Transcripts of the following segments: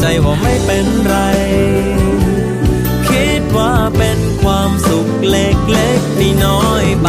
ใจว่าไม่เป็นไร คิดว่าเป็นความสุขเล็กๆที่น้อยไป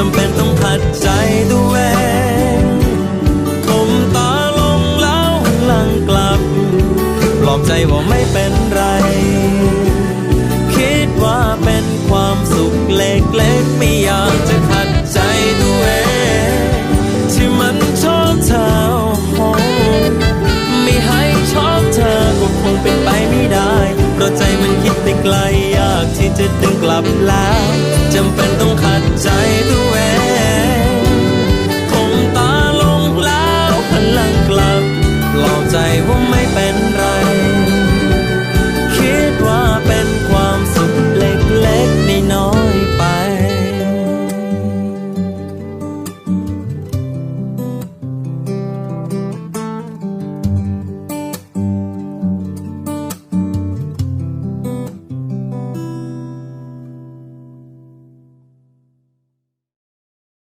จำเป็นต้องขัดใจตัวเองคมตาลงแล้วหันหลังกลับ ปลอบใจว่าไม่เป็นไร คิดว่าเป็นความสุขเล็กๆไม่อยากจะขัดใจตัวเอง ที่มันชอบเธอไม่ให้ชอบเธอก็คงเป็นไปไม่ได้เพราะใจมันคิดไปไกลอยากที่จะดึงกลับแล้วจำเป็น